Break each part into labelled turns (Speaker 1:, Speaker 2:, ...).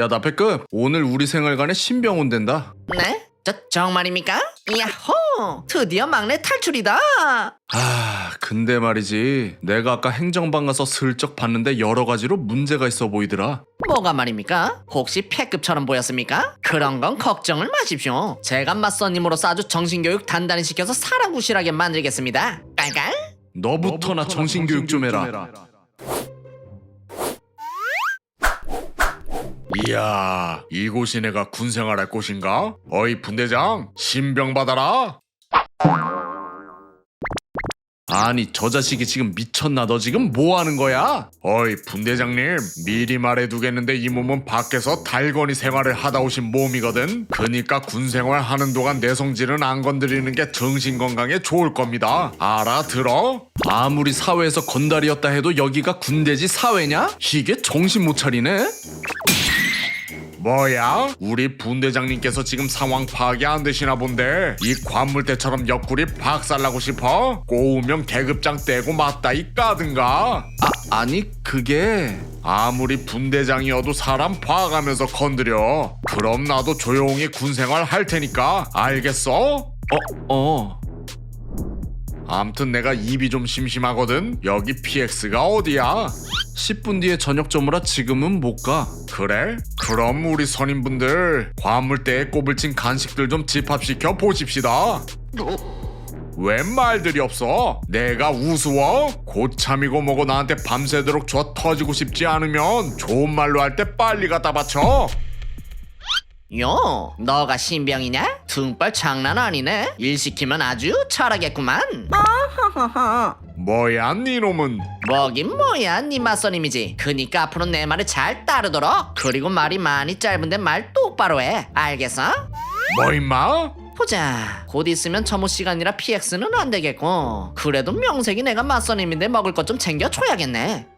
Speaker 1: 야 나패급 오늘 우리 생활관에 신병 온댄다
Speaker 2: 네? 저 정말입니까? 야호! 드디어 막내 탈출이다.
Speaker 1: 아 근데 말이지 내가 아까 행정방 가서 슬쩍 봤는데 여러 가지로 문제가 있어 보이더라
Speaker 2: 뭐가 말입니까? 혹시 패급처럼 보였습니까? 그런 건 걱정을 마십시오. 제가 맞선님으로서 아주 정신교육 단단히 시켜서 사랑구실하게 만들겠습니다. 깔깔?
Speaker 1: 너부터나 정신교육 좀 해라
Speaker 3: 이야, 이곳이 내가 군생활할 곳인가? 어이 분대장, 신병 받아라.
Speaker 1: 아니 저 자식이 지금 미쳤나 너 지금 뭐 하는 거야?
Speaker 3: 어이 분대장님, 미리 말해두겠는데 이 몸은 밖에서 달건이 생활을 하다 오신 몸이거든. 그니까 군생활 하는 동안 내 성질은 안 건드리는 게 정신 건강에 좋을 겁니다. 알아들어?
Speaker 1: 아무리 사회에서 건달이었다 해도 여기가 군대지 사회냐? 이게 정신 못 차리네?
Speaker 3: 뭐야? 우리 분대장님께서 지금 상황 파악이 안 되시나 본데 이 관물대처럼 옆구리 박살나고 싶어? 꼬우면 계급장 떼고 맞다 이 까든가
Speaker 1: 아 아니 그게
Speaker 3: 아무리 분대장이어도 사람 봐가면서 건드려 그럼 나도 조용히 군생활 할 테니까 알겠어?
Speaker 1: 어
Speaker 3: 암튼 내가 입이 좀 심심하거든 여기 PX가 어디야?
Speaker 1: 10분 뒤에 저녁 점으로 지금은 못 가
Speaker 3: 그래? 그럼 우리 선임분들 관물대에 꼬불친 간식들 좀 집합시켜 보십시다 웬 말들이 없어? 내가 우스워? 고참이고 뭐고 나한테 밤새도록 줘 터지고 싶지 않으면 좋은 말로 할 때 빨리 갖다 바쳐
Speaker 2: 요, 너가 신병이냐? 등발 장난 아니네. 일 시키면 아주 잘하겠구만.
Speaker 3: 뭐야 니놈은
Speaker 2: 뭐긴 뭐야, 네 맞선임이지. 그니까 앞으로 내 말을 잘 따르도록. 그리고 말이 많이 짧은데 말 똑바로 해. 알겠어?
Speaker 3: 뭐 임마?
Speaker 2: 보자. 곧 있으면 점호 시간이라 PX는 안 되겠고. 그래도 명색이 내가 맞선임인데 먹을 것 좀 챙겨줘야겠네.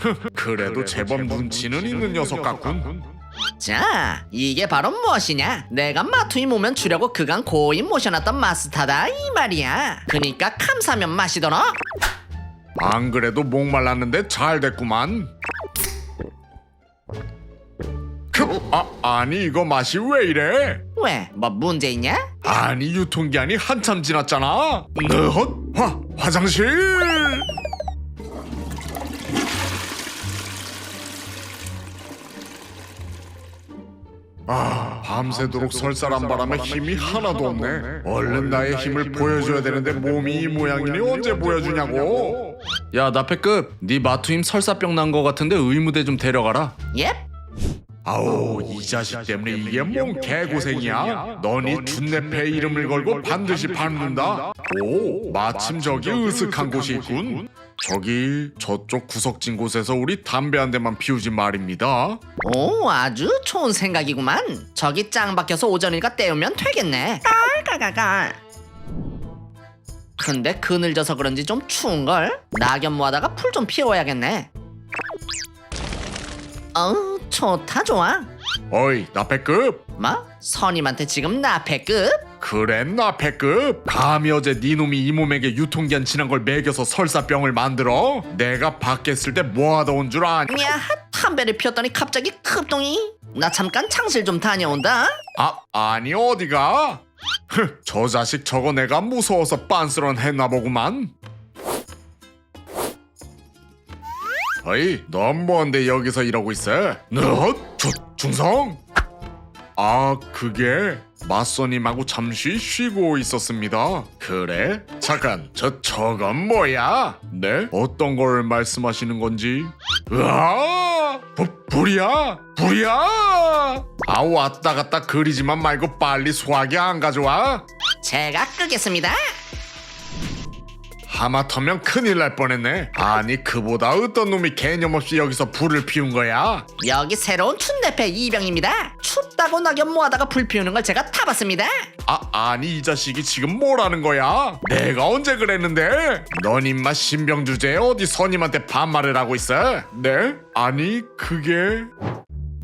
Speaker 3: 그래도 제법 눈치는 있는 녀석 같군
Speaker 2: 자, 이게 바로 무엇이냐? 내가 마투이 모면 주려고 그간 고이 모셔놨던 마스타다 이 말이야. 그니까 감사면 마시도록.
Speaker 3: 안 그래도 목말랐는데 잘 됐구만 그, 아, 아니 이거 맛이 왜 이래?
Speaker 2: 왜? 뭐 문제 있냐?
Speaker 3: 아니 유통기한이 한참 지났잖아. 너헛 화 화장실. 아 밤새도록 설사란 바람에 힘이 하나도 없네. 얼른 나의 힘을 보여줘야 되는데 몸이 이 모양이니 언제 보여주냐고.
Speaker 1: 야 나패급. 네 마투임 설사병 난 거 같은데 의무대 좀 데려가라.
Speaker 2: 예?
Speaker 3: 아우 이 자식 때문에 이게 뭔 개고생이야? 너니 준내패 이름을 걸고 반드시 밟는다? 오 마침 저기 으슥한 곳이 있군 저기 저쪽 구석진 곳에서 우리 담배 한 대만 피우지 말입니다
Speaker 2: 오, 아주 좋은 생각이구만. 저기 짱 박혀서 오전일가 때우면 되겠네. 깔깔깔깔. 근데 그늘져서 그런지 좀 추운걸? 낙엽 모아다가 풀 좀 피워야겠네. 어우, 좋다 좋아.
Speaker 3: 어이 나패급
Speaker 2: 뭐? 선임한테 지금 나패급?
Speaker 3: 그래 나패급 감히 어제 네 놈이 이 몸에게 유통기한 지난 걸 먹여서 설사병을 만들어 내가 밖에 있을 때 뭐하다 온 줄 아니
Speaker 2: 야, 담배를 피웠더니 갑자기 급동이? 나 잠깐 창실 좀 다녀온다.
Speaker 3: 아, 아니 어디가? 흐, 저 자식 저거 내가 무서워서 빤스런 했나 보구만. 어이, 넌 뭔데 여기서 이러고 있어? 너, 주, 중성? 아, 그게 맞선님하고 잠시 쉬고 있었습니다. 그래? 잠깐, 저 저건 뭐야? 네? 어떤 걸 말씀하시는 건지? 으아! 부, 불이야? 불이야? 아 왔다 갔다 그리지만 말고 빨리 소화기 안 가져와?
Speaker 2: 제가 끄겠습니다.
Speaker 3: 하마터면 큰일 날 뻔했네. 아니 그보다 어떤 놈이 개념 없이 여기서 불을 피운 거야?
Speaker 2: 여기 새로운 춘대패 이병입니다. 춥다고 낙엽 모아다가 불 피우는 걸 제가 타봤습니다.
Speaker 3: 아 아니 이 자식이 지금 뭐라는 거야? 내가 언제 그랬는데? 넌 임마 신병 주제에 어디 선임한테 반말을 하고 있어? 네? 아니 그게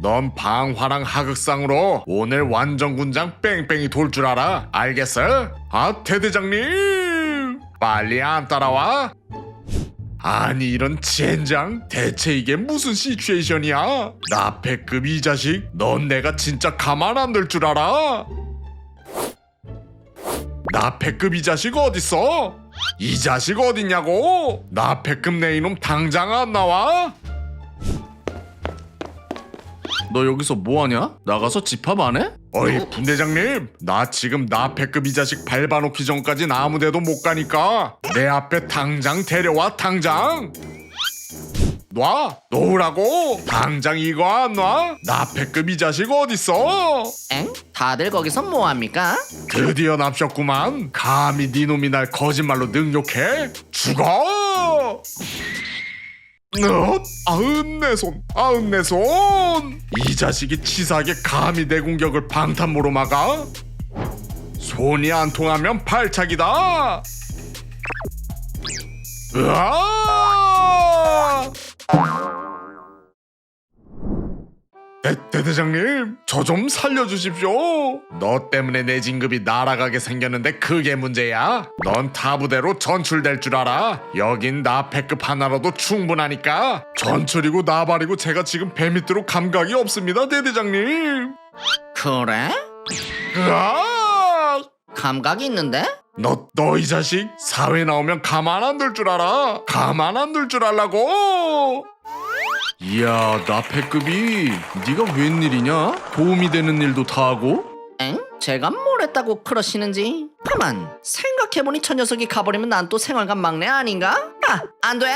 Speaker 3: 넌 방화랑 하극상으로 오늘 완전 군장 뺑뺑이 돌 줄 알아? 알겠어? 아 대대장님 빨리 안 따라와? 아니 이런 젠장. 대체 이게 무슨 시츄에이션이야? 나패급 이 자식. 넌 내가 진짜 가만 안 둘 줄 알아. 나패급 이 자식 어딨어? 이 자식 어딨냐고? 나패급 내 이놈 당장 안 나와.
Speaker 1: 너 여기서 뭐하냐? 나가서 집합 안 해?
Speaker 3: 어이 분대장님 나 지금 나패급 이 자식 밟아놓기 전까진 아무데도 못 가니까 내 앞에 당장 데려와 당장. 놔 놓으라고. 당장 이거 안 놔? 나패급 이 자식 어딨어?
Speaker 2: 엥? 다들 거기서 뭐합니까?
Speaker 3: 드디어 납셨구만. 감히 네 놈이 날 거짓말로 능욕해? 죽어 너 아흔 내 손 아흔 내 손! 이 자식이 치사하게 감히 내 공격을 방탄모로 막아? 손이 안 통하면 발차기다! 으아 대, 대대장님 저 좀 살려주십시오. 너 때문에 내 진급이 날아가게 생겼는데 그게 문제야. 넌 타부대로 전출될 줄 알아. 여긴 나 패급 하나로도 충분하니까. 전출이고 나발이고 제가 지금 배 밑으로 감각이 없습니다 대대장님.
Speaker 2: 그래?
Speaker 3: 으아!
Speaker 2: 감각이 있는데?
Speaker 3: 너, 너 이 자식 사회 나오면 가만 안 둘 줄 알아. 가만 안 둘 줄 알라고
Speaker 1: 이야 나패급이 네가 웬일이냐? 도움이 되는 일도 다 하고?
Speaker 2: 엥? 제가 뭘 했다고 그러시는지? 가만 생각해보니 저 녀석이 가버리면 난 또 생활관 막내 아닌가? 아, 안 돼!